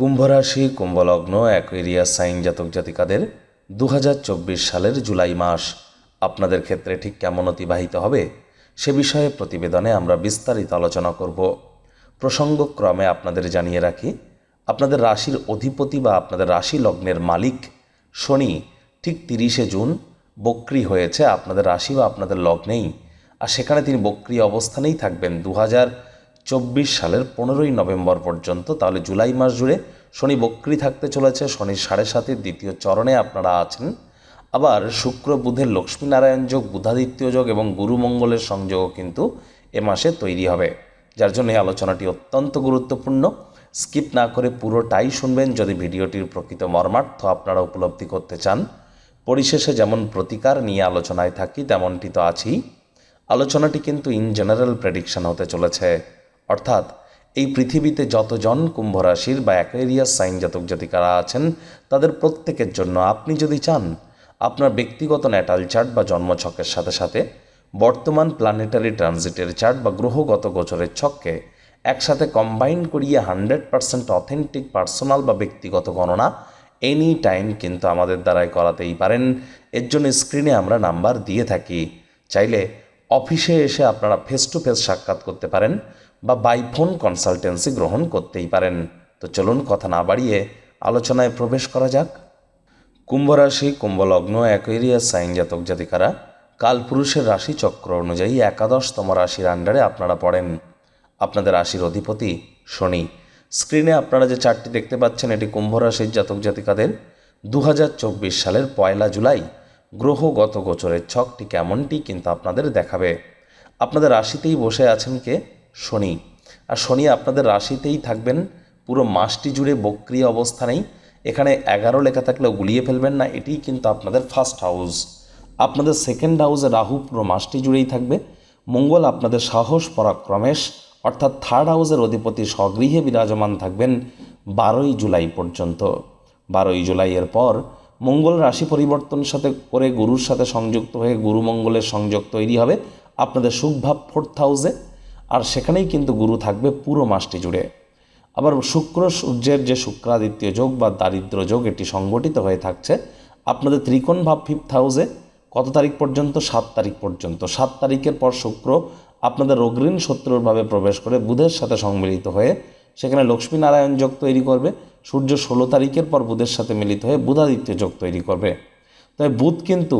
কুম্ভ রাশি কুম্ভলগ্ন অ্যাকুয়েরিয়াস সাইন জাতক জাতিকাদের দু হাজার চব্বিশ সালের জুলাই মাস। আপনাদের ক্ষেত্রে ঠিক কেমন অতিবাহিত হবে সে বিষয়ে প্রতিবেদনে আমরা বিস্তারিত আলোচনা করব। প্রসঙ্গক্রমে আপনাদের জানিয়ে রাখি, আপনাদের রাশির অধিপতি বা আপনাদের রাশি লগ্নের মালিক শনি ঠিক তিরিশে জুন বক্রি হয়েছে। আপনাদের রাশি বা আপনাদের লগ্নেই, আর সেখানে তিনি বক্রি অবস্থানেই থাকবেন দু চব্বিশ সালের পনেরোই নভেম্বর পর্যন্ত, তাহলে জুলাই মাস জুড়ে শনি বক্রি থাকতে চলেছে, শনি সাড়ে সাতের দ্বিতীয় চরণে আপনারা আছেন। আবার শুক্র, বুধের লক্ষ্মীনারায়ণ যোগ, বুধাদিত্য যোগ এবং গুরুমঙ্গলের সংযোগও কিন্তু এ মাসে তৈরি হবে। যার জন্য এই আলোচনাটি অত্যন্ত গুরুত্বপূর্ণ। স্কিপ না করে পুরোটাই শুনবেন, যদি ভিডিওটির প্রকৃত মর্মার্থ আপনারা উপলব্ধি করতে চান। পরিশেষে যেমন প্রতিকার নিয়ে আলোচনায় থাকি, তেমনটি তো আছেই। আলোচনাটি কিন্তু ইন জেনারেল প্রেডিকশন হতে চলেছে। অর্থাৎ এই পৃথিবীতে যতজন কুম্ভ রাশির বা অ্যাকোয়ারিয়াস সাইন জাতক জাতিকারা আছেন, তাদের প্রত্যেকের জন্য আপনি যদি চান, আপনার ব্যক্তিগত ন্যাটাল চার্ট বা জন্মছকের সাথে সাথে বর্তমান প্ল্যানেটারি ট্রানজিটের চার্ট বা গ্রহগত গোচরের ছককে একসাথে কম্বাইন করিয়ে হান্ড্রেড পার্সেন্ট অথেন্টিক, পার্সোনাল বা ব্যক্তিগত গণনা এনি টাইম কিন্তু আমাদের দ্বারাই করাতেই পারেন। এর জন্য স্ক্রিনে আমরা নাম্বার দিয়ে থাকি। চাইলে অফিসে এসে আপনারা ফেস টু ফেস সাক্ষাৎ করতে পারেন। বা বাই ফোন কনসালটেন্সি গ্রহণ করতেই পারেন। তো চলুন কথা না বাড়িয়ে আলোচনায় প্রবেশ করা যাক। কুম্ভ রাশি, কুম্ভলগ্ন অ্যাকোয়ারিয়াস সাইন জাতক জাতিকারা কালপুরুষের রাশি চক্র অনুযায়ী একাদশতম রাশির আন্ডারে আপনারা পড়েন। আপনাদের রাশির অধিপতি শনি। স্ক্রিনে আপনারা যে চারটি দেখতে পাচ্ছেন, এটি কুম্ভ রাশির জাতক জাতিকাদের। দু হাজার চব্বিশ সালের পয়লা জুলাই গ্রহগত গোচরের ছকটি কেমনটি কিন্তু আপনাদের দেখাবে। আপনাদের রাশিতেই বসে আছেন কে? শনি। আর শনি আপনাদের রাশিতেই থাকবেন। পুরো মাসটি জুড়ে বক্রিয় অবস্থানেই এখানে এগারো লেখা থাকলেও গুলিয়ে ফেলবেন না, এটিই কিন্তু আপনাদের ফার্স্ট হাউস আপনাদের সেকেন্ড হাউসে রাহু পুরো মাসটি জুড়েই থাকবে। মঙ্গল আপনাদের সাহস পরাক্রমেশ, অর্থাৎ থার্ড হাউসের অধিপতি স্বগৃহে বিরাজমান থাকবেন বারোই জুলাই পর্যন্ত। বারোই জুলাইয়ের পর মঙ্গল রাশি পরিবর্তন সাথে করে গুরুর সাথে সংযুক্ত হয়ে গুরু মঙ্গলের সংযোগ তৈরি হবে। আপনাদের সুখভাব ফোর্থ হাউসে আর সেখানেই কিন্তু গুরু থাকবে পুরো মাসটি জুড়ে। আবার শুক্র সূর্যের যে শুক্রাদিত্য যোগ বা দারিদ্র যোগ, এটি সংগঠিত হয়ে থাকছে আপনাদের ত্রিকোণ ভাব ফিফথ হাউসে কত তারিখ পর্যন্ত? সাত তারিখ পর্যন্ত। সাত তারিখের পর শুক্র আপনাদের অগ্রিণ শত্রুরভাবে প্রবেশ করে বুধের সাথে সম্মিলিত হয়ে সেখানে লক্ষ্মীনারায়ণ যোগ তৈরি করবে। সূর্য ষোলো তারিখের পর বুধের সাথে মিলিত হয়ে বুধাদিত্য যোগ তৈরি করবে। তবে বুধ কিন্তু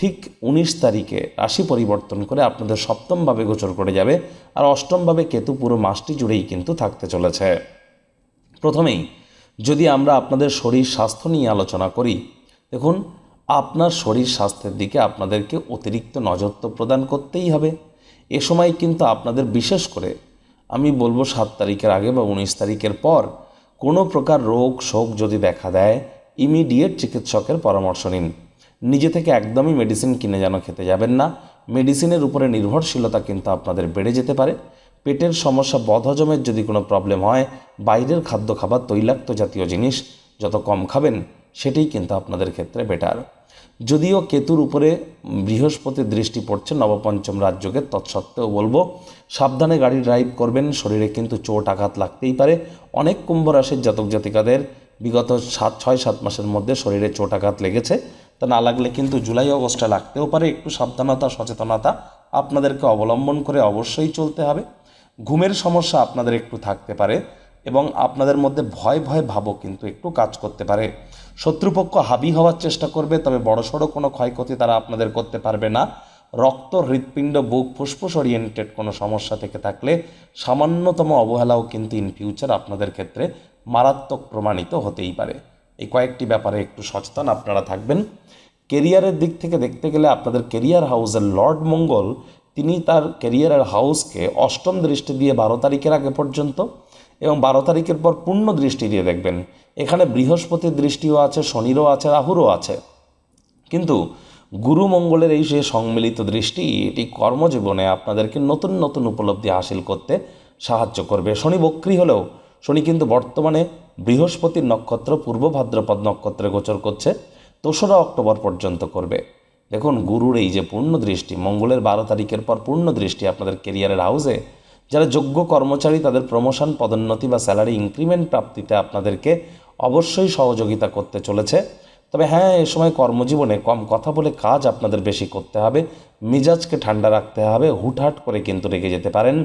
ঠিক উনিশ তারিখে রাশি পরিবর্তন করে আপনাদের সপ্তমভাবে গোচর করে যাবে আর অষ্টমভাবে কেতু পুরো মাসটি জুড়েই কিন্তু থাকতে চলেছে। প্রথমেই, যদি আমরা আপনাদের শরীর স্বাস্থ্য নিয়ে আলোচনা করি, দেখুন, আপনার শরীর স্বাস্থ্যের দিকে আপনাদেরকে অতিরিক্ত নজর তো প্রদান করতেই হবে। এ সময় কিন্তু আপনাদের বিশেষ করে, আমি বলব সাত তারিখের আগে বা উনিশ তারিখের পর, কোনো প্রকার রোগ শোক যদি দেখা দেয় ইমিডিয়েট চিকিৎসকের পরামর্শ নিন। নিজে থেকে একদমই মেডিসিন কিনে যেন খেতে যাবেন না। মেডিসিনের উপরে নির্ভরশীলতা কিন্তু আপনাদের বেড়ে যেতে পারে। পেটের সমস্যা বদহজমের যদি কোনো প্রবলেম হয়, বাইরের খাদ্য খাবার তৈলাক্ত জাতীয় জিনিস যত কম খাবেন, সেটাই কিন্তু আপনাদের ক্ষেত্রে বেটার যদিও কেতুর উপরে বৃহস্পতির দৃষ্টি পড়ছে, নবপঞ্চম রাজ্যকে তৎসত্ত্বেও বলব, সাবধানে গাড়ি ড্রাইভ করবেন, শরীরে কিন্তু চোট আঘাত লাগতেই পারে। অনেক কুম্ভ রাশির জাতক জাতিকাদের বিগত সাত, ছয়, সাত মাসের মধ্যে শরীরে চোট আঘাত লেগেছে। তা না লাগলে কিন্তু জুলাই অগস্টে লাগতেও পারে। একটু সাবধানতা, সচেতনতা আপনাদেরকে অবলম্বন করে অবশ্যই চলতে হবে। ঘুমের সমস্যা আপনাদের একটু থাকতে পারে এবং আপনাদের মধ্যে ভয় ভয় ভাবও কিন্তু একটু কাজ করতে পারে। শত্রুপক্ষ হাবি হওয়ার চেষ্টা করবে, তবে বড়সড় কোনো ক্ষয়ক্ষতি তারা আপনাদের করতে পারবে না। রক্ত, হৃৎপিণ্ড, বুক, ফুসফুস ওরিয়েন্টেড কোনো সমস্যা থেকে থাকলে সামান্যতম অবহেলাও কিন্তু ইন ফিউচার আপনাদের ক্ষেত্রে মারাত্মক প্রমাণিত হতেই পারে। এই কয়েকটি ব্যাপারে একটু সচেতন আপনারা থাকবেন। কেরিয়ারের দিক থেকে দেখতে গেলে আপনাদের কেরিয়ার হাউসের লর্ড মঙ্গল, তিনি তার কেরিয়ারের হাউসকে অষ্টম দৃষ্টি দিয়ে বারো তারিখের আগে পর্যন্ত এবং বারো তারিখের পর পূর্ণ দৃষ্টি দিয়ে দেখবেন। এখানে বৃহস্পতির দৃষ্টিও আছে, শনিরও আছে, রাহুরও আছে। কিন্তু গুরু মঙ্গলের এই যে সম্মিলিত দৃষ্টি, এটি কর্মজীবনে আপনাদেরকে নতুন নতুন উপলব্ধি হাসিল করতে সাহায্য করবে। শনি বক্রী হলেও, শনি কিন্তু বর্তমানে বৃহস্পতির নক্ষত্র, পূর্ব ভাদ্রপদ নক্ষত্রে গোচর করছে, দোসরা অক্টোবর পর্যন্ত করবে। দেখুন, গুরুর এই যে পূর্ণ দৃষ্টি, মঙ্গলের বারো তারিখের পর পূর্ণ দৃষ্টি আপনাদের কেরিয়ারের হাউসে, যারা যোগ্য কর্মচারী, তাদের প্রমোশন পদোন্নতি বা স্যালারি ইনক্রিমেন্ট প্রাপ্তিতে আপনাদেরকে অবশ্যই সহযোগিতা করতে চলেছে। তবে হ্যাঁ এ সময় কর্মজীবনে কম কথা বলে কাজ আপনাদের বেশি করতে হবে, মিজাজকে ঠান্ডা রাখতে হবে, হুটহাট করে কিন্তু রেগে যেতে পারেন।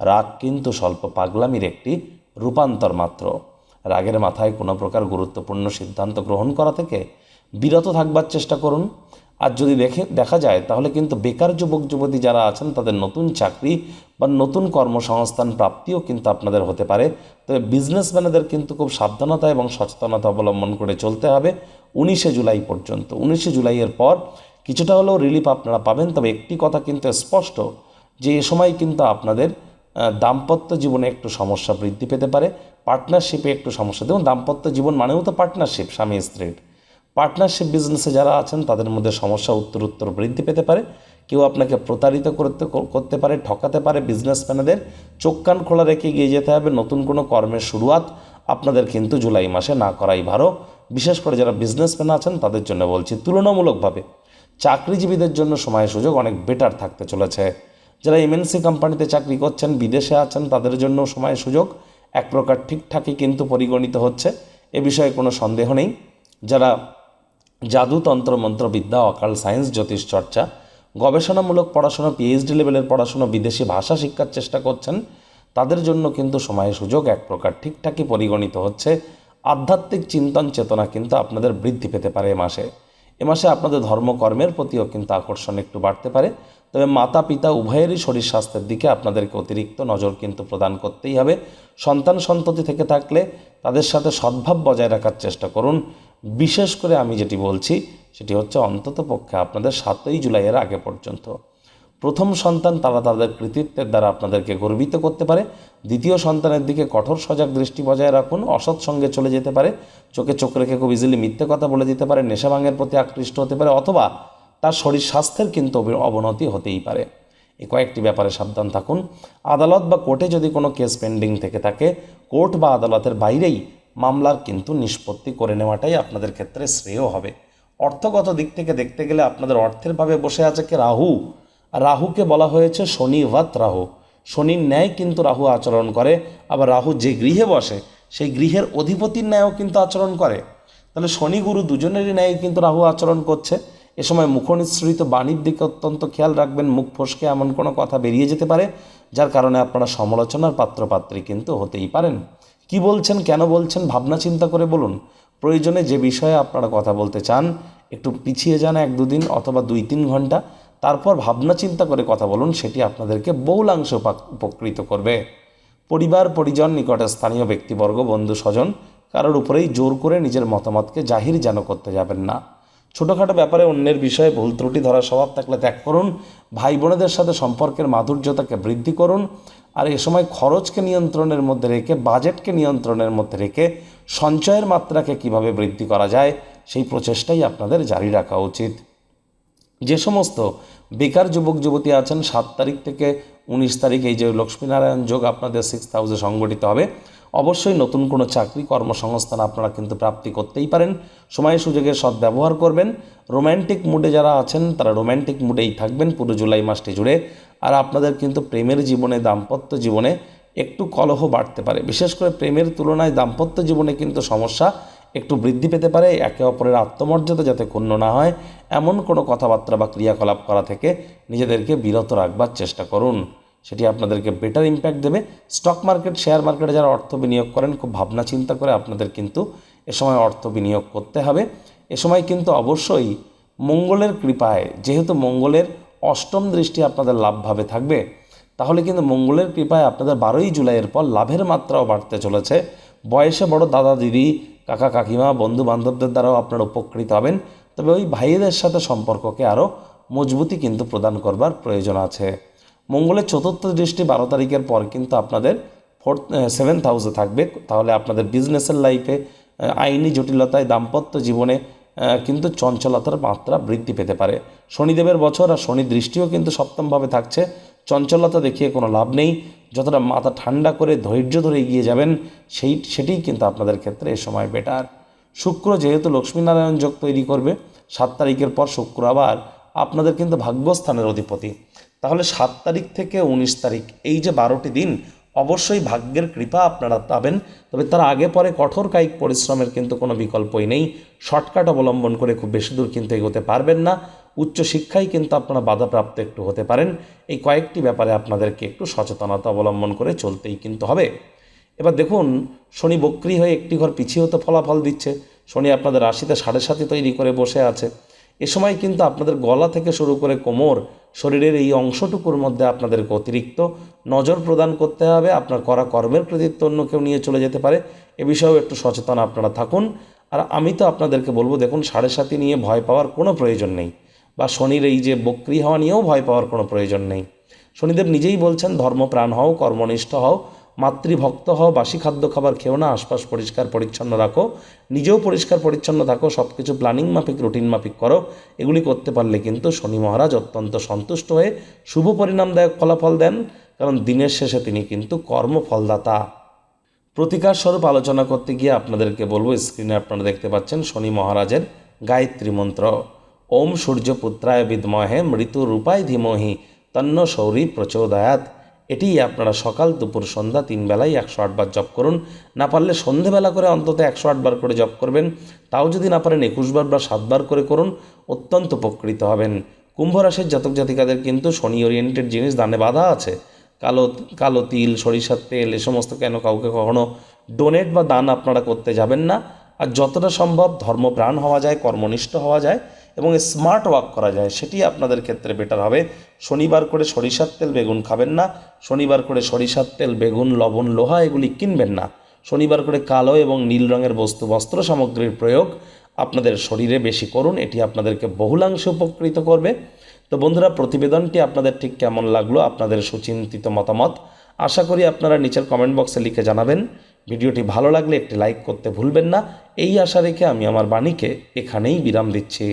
রাগ কিন্তু স্বল্প পাগলামির একটি রূপান্তর মাত্র। রাগের মাথায় কোনো প্রকার গুরুত্বপূর্ণ সিদ্ধান্ত গ্রহণ করা থেকে বিরত থাকবার চেষ্টা করুন। আর যদি দেখে, দেখা যায়, তাহলে কিন্তু বেকার যুবক, যুবতী যারা আছেন, তাদের নতুন চাকরি বা নতুন কর্মসংস্থান প্রাপ্তিও কিন্তু আপনাদের হতে পারে। তবে বিজনেসম্যানেদের কিন্তু খুব সাবধানতা এবং সচেতনতা অবলম্বন করে চলতে হবে উনিশে জুলাই পর্যন্ত। উনিশে জুলাইয়ের পর কিছুটা হলেও রিলিফ আপনারা পাবেন। তবে একটি কথা কিন্তু স্পষ্ট, যে এ সময় কিন্তু আপনাদের দাম্পত্য জীবনে একটু সমস্যা বৃদ্ধি পেতে পারে। পার্টনারশিপে একটু সমস্যা। দেখুন, দাম্পত্য জীবন মানেও তো পার্টনারশিপ, স্বামী স্ত্রীর পার্টনারশিপ বিজনেসে যারা আছেন, তাদের মধ্যে সমস্যা উত্তর উত্তর বৃদ্ধি পেতে পারে। কেউ আপনাকে প্রতারিত করতে করতে পারে, ঠকাতে পারে বিজনেসম্যানেদের চোখ, কান খোলা রেখে এগিয়ে যেতে হবে। নতুন কোনো কর্মের শুরুয়াত আপনাদের কিন্তু জুলাই মাসে না করাই ভালো। বিশেষ করে যারা বিজনেসম্যান আছেন, তাদের জন্য বলছি তুলনামূলকভাবে। চাকরিজীবীদের জন্য সময় সুযোগ অনেক বেটার থাকতে চলেছে। যারা এমএনসি কোম্পানিতে চাকরি করছেন, বিদেশে আছেন, তাদের জন্য সময় সুযোগ। এক প্রকার ঠিকঠাকই কিন্তু পরিগণিত হচ্ছে। এ বিষয়ে কোনো সন্দেহ নেই। যারা জাদু তন্ত্র, মন্ত্রবিদ্যা, অকাল সায়েন্স, জ্যোতিষ চর্চা, গবেষণামূলক পড়াশোনা পিএইচডি লেভেলের পড়াশোনা, বিদেশি ভাষা শিক্ষার চেষ্টা করছেন, তাদের জন্য কিন্তু সময় সুযোগ এক প্রকার ঠিকঠাকই পরিগণিত হচ্ছে। আধ্যাত্মিক চিন্তন চেতনা কিন্তু আপনাদের বৃদ্ধি পেতে পারে এ মাসে। এ মাসে আপনাদের ধর্মকর্মের প্রতিও কিন্তু আকর্ষণ একটু বাড়তে পারে। তবে মাতা পিতা উভয়েরই শরীর স্বাস্থ্যের দিকে আপনাদেরকে অতিরিক্ত নজর কিন্তু প্রদান করতেই হবে। সন্তান সন্ততি থেকে থাকলে তাদের সাথে সদ্ভাব বজায় রাখার চেষ্টা করুন। বিশেষ করে আমি যেটি বলছি, সেটি হচ্ছে অন্তত পক্ষে আপনাদের সাতই জুলাইয়ের আগে পর্যন্ত। প্রথম সন্তান তারা তাদের কৃতিত্বের দ্বারা আপনাদেরকে গর্বিত করতে পারে। দ্বিতীয় সন্তানের দিকে কঠোর সজাগ দৃষ্টি বজায় রাখুন, অসৎ সঙ্গে চলে যেতে পারে। চোখে চোখ রেখে খুব ইজিলি মিথ্যে কথা বলে দিতে পারে নেশা ভাঙের প্রতি আকৃষ্ট হতে পারে অথবা তার শরীর স্বাস্থ্যের কিন্তু অবনতি হতেই পারে। এই কয়েকটি ব্যাপারে সাবধান থাকুন। আদালত বা কোর্টে যদি কোনো কেস পেন্ডিং থেকে থাকে, কোর্ট বা আদালতের বাইরেই মামলার কিন্তু নিষ্পত্তি করে নেওয়াটাই আপনাদের ক্ষেত্রে শ্রেয় হবে। অর্থগত দিক থেকে দেখতে গেলে আপনাদের অর্থের ভাবে বসে আছে কি রাহু। রাহুকে বলা হয়েছে শনিভাত রাহু। শনির ন্যায় কিন্তু রাহু আচরণ করে, আবার রাহু যে গৃহে বসে, সেই গৃহের অধিপতির ন্যায়ও কিন্তু আচরণ করে। তাহলে শনি গুরু দুজনেরই ন্যায় কিন্তু রাহু আচরণ করছে। এ সময় মুখনিসৃত বাণীর দিকে অত্যন্ত খেয়াল রাখবেন, মুখ ফসকে এমন কোনো কথা বেরিয়ে যেতে পারে, যার কারণে আপনারা সমালোচনার পাত্রপাত্রী কিন্তু হতেই পারেন। কি বলছেন, কেন বলছেন, ভাবনা চিন্তা করে বলুন। প্রয়োজনে যে বিষয়ে আপনারা কথা বলতে চান, একটু পিছিয়ে যান এক দুদিন অথবা দুই তিন ঘণ্টা, তারপর ভাবনা চিন্তা করে কথা বলুন, সেটি আপনাদেরকে বহুলাংশ উপাক- উপকৃত করবে। পরিবার, পরিজন, নিকটে স্থানীয় ব্যক্তিবর্গ, বন্ধু, স্বজন, কারোর উপরেই জোর করে নিজের মতামতকে জাহির যেন করতে যাবেন না। ছোটোখাটো ব্যাপারে অন্যের বিষয়ে ভুল ত্রুটি ধরার স্বভাব থাকলে ত্যাগ করুন। ভাই বোনেদের সাথে সম্পর্কের মাধুর্যতাকে বৃদ্ধি করুন। আর এ সময় খরচকে নিয়ন্ত্রণের মধ্যে রেখে, বাজেটকে নিয়ন্ত্রণের মধ্যে রেখে সঞ্চয়ের মাত্রাকে কীভাবে বৃদ্ধি করা যায়, সেই প্রচেষ্টাই আপনাদের জারি রাখা উচিত। যে সমস্ত বেকার যুবক, যুবতী আছেন, সাত তারিখ থেকে উনিশ তারিখ এই যে লক্ষ্মীনারায়ণ যোগ আপনাদের সিক্স হাউসে সংগঠিত হবে। অবশ্যই নতুন কোনো চাকরি কর্মসংস্থান আপনারা কিন্তু প্রাপ্তি করতেই পারেন। সময় সুযোগের সদ্ব্যবহার করবেন। রোম্যান্টিক মুডে যারা আছেন, তারা রোম্যান্টিক মুডেই থাকবেন পুরো জুলাই মাসটি জুড়ে। আর আপনাদের কিন্তু প্রেমের জীবনে, দাম্পত্য জীবনে একটু কলহ বাড়তে পারে। বিশেষ করে প্রেমের তুলনায় দাম্পত্য জীবনে কিন্তু সমস্যা একটু বৃদ্ধি পেতে পারে। একে অপরের আত্মমর্যাদা যাতে ক্ষুণ্ণ না হয়, এমন কোনো কথাবার্তা বা ক্রিয়াকলাপ করা থেকে নিজেদেরকে বিরত রাখবার চেষ্টা করুন। সেটি আপনাদেরকে বেটার ইম্প্যাক্ট দেবে। স্টক মার্কেট শেয়ার মার্কেটে যারা অর্থ বিনিয়োগ করেন, খুব ভাবনা চিন্তা করে আপনাদের কিন্তু এ সময় অর্থ বিনিয়োগ করতে হবে। এ সময় কিন্তু অবশ্যই মঙ্গলের কৃপায়, যেহেতু মঙ্গলের অষ্টম দৃষ্টি আপনাদের লাভভাবে থাকবে, তাহলে কিন্তু মঙ্গলের কৃপায় আপনাদের বারোই জুলাইয়ের পর লাভের মাত্রাও বাড়তে চলেছে। বয়সে বড় দাদা, দিদি, কাকা, কাকিমা, বন্ধু বান্ধবদের দ্বারাও আপনারা উপকৃত হবেন। তবে ওই ভাইদের সাথে সম্পর্ককে আরও মজবুতি কিন্তু প্রদান করবার প্রয়োজন আছে। মঙ্গলের চতুর্থ দৃষ্টি বারো তারিখের পর কিন্তু আপনাদের ফোর্থ সেভেন্থ হাউসে থাকবে। তাহলে আপনাদের বিজনেসের লাইফে আইনি জটিলতায় দাম্পত্য জীবনে কিন্তু চঞ্চলতার মাত্রা বৃদ্ধি পেতে পারে। শনিদেবের বছর আর শনি দৃষ্টিও কিন্তু সপ্তমভাবে থাকছে। চঞ্চলতা দেখিয়ে কোনো লাভ নেই। যতটা মাথা ঠান্ডা করে ধৈর্য ধরে এগিয়ে যাবেন, সেই সেটিই কিন্তু আপনাদের ক্ষেত্রে এ সময় বেটার শুক্র যেহেতু লক্ষ্মীনারায়ণ যোগ তৈরি করবে, সাত তারিখের পর শুক্র আবার আপনাদের কিন্তু ভাগ্যস্থানের অধিপতি। তাহলে সাত তারিখ থেকে উনিশ তারিখ, এই যে বারোটি দিন, অবশ্যই ভাগ্যের কৃপা আপনারা পাবেন। তবে তার আগে পরে কঠোর কায়িক পরিশ্রমের কিন্তু কোনো বিকল্পই নেই। শর্টকাট অবলম্বন করে খুব বেশি দূর কিন্তু এগোতে পারবেন না। উচ্চশিক্ষায় কিন্তু আপনারা বাধাপ্রাপ্ত একটু হতে পারেন। এই কয়েকটি ব্যাপারে আপনাদেরকে একটু সচেতনতা অবলম্বন করে চলতেই কিন্তু হবে। এবার দেখুন, শনি বক্রি হয়ে একটি ঘর পিছিয়েও তো ফলাফল দিচ্ছে। শনি আপনাদের রাশিতে সাড়ে সাথে তৈরি করে বসে আছে। এ সময় কিন্তু আপনাদের গলা থেকে শুরু করে কোমর, শরীরের এই অংশটুকুর মধ্যে আপনাদেরকে অতিরিক্ত নজর প্রদান করতে হবে। আপনার করা কর্মের কৃতিত্ব অন্য কেউ নিয়ে চলে যেতে পারে। এ বিষয়েও একটু সচেতন আপনারা থাকুন। আর আমি তো আপনাদেরকে বলব, দেখুন, সাড়ে সাথী নিয়ে ভয় পাওয়ার কোনো প্রয়োজন নেই বা শনির এই যে বক্রি হওয়া নিয়েও ভয় পাওয়ার কোনো প্রয়োজন নেই। শনিদেব নিজেই বলছেন, ধর্মপ্রাণ হও, কর্মনিষ্ঠ হও মাতৃভক্ত হও, বাসি খাদ্য খাবার খেও না, আশপাশ পরিষ্কার পরিচ্ছন্ন রাখো। নিজেও পরিষ্কার পরিচ্ছন্ন থাকো সব কিছু প্ল্যানিং মাফিক রুটিন মাফিক করো। এগুলি করতে পারলে কিন্তু শনি মহারাজ অত্যন্ত সন্তুষ্ট হয়ে শুভ পরিণামদায়ক ফলাফল দেন, কারণ দিনের শেষে তিনি কিন্তু কর্মফলদাতা। প্রতিকার স্বরূপ আলোচনা করতে গিয়ে আপনাদেরকে বলব স্ক্রিনে আপনারা দেখতে পাচ্ছেন শনি মহারাজের গায়ত্রী মন্ত্র। ওম সূর্যপুত্রায় বিদ্মহে মৃত্যু রূপায় ধীমহি, তন্ন শৌরী প্রচোদয়াত এটিই আপনারা সকাল, দুপুর, সন্ধ্যা, তিন বেলায় একশো আটবার জপ করুন। না পারলে সন্ধেবেলা করে অন্তত একশো আটবার করে জপ করবেন। তাও যদি না পারেন একুশবার বা সাতবার করে করুন, অত্যন্ত উপকৃত হবেন। কুম্ভ রাশির জাতক জাতিকাদের কিন্তু শনি ওরিয়েন্টেড জিনিস দানে বাধা আছে। কালো কালো তিল, সরিষার তেল, এ সমস্ত কেন কাউকে কখনো ডোনেট বা দান আপনারা করতে যাবেন না। আর যতটা সম্ভব ধর্মপ্রাণ হওয়া যায়, কর্মনিষ্ঠ হওয়া যায়। এবং স্মার্ট ওয়াক করা যায়, সেটি আপনাদের ক্ষেত্রে বেটার হবে। শনিবার করে সরিষার তেল বেগুন খাবেন না, শনিবার করে সরিষার তেল, বেগুন, লবণ, লোহা এগুলি কিনবেন না। শনিবার করে কালো এবং নীল রঙের বস্তু, বস্ত্র সামগ্রীর প্রয়োগ আপনাদের শরীরে বেশি করুন, এটি আপনাদেরকে বহুলাংশে উপকৃত করবে। তো বন্ধুরা, প্রতিবেদনটি আপনাদের ঠিক কেমন লাগল, আপনাদের সুচিন্তিত মতামত, আশা করি আপনারা নিচের কমেন্ট বক্সে লিখে জানাবেন। ভিডিওটি ভালো লাগলে একটি লাইক করতে ভুলবেন না। এই আশা রেখে আমি আমার বাণীকে এখানেই বিরাম দিচ্ছি।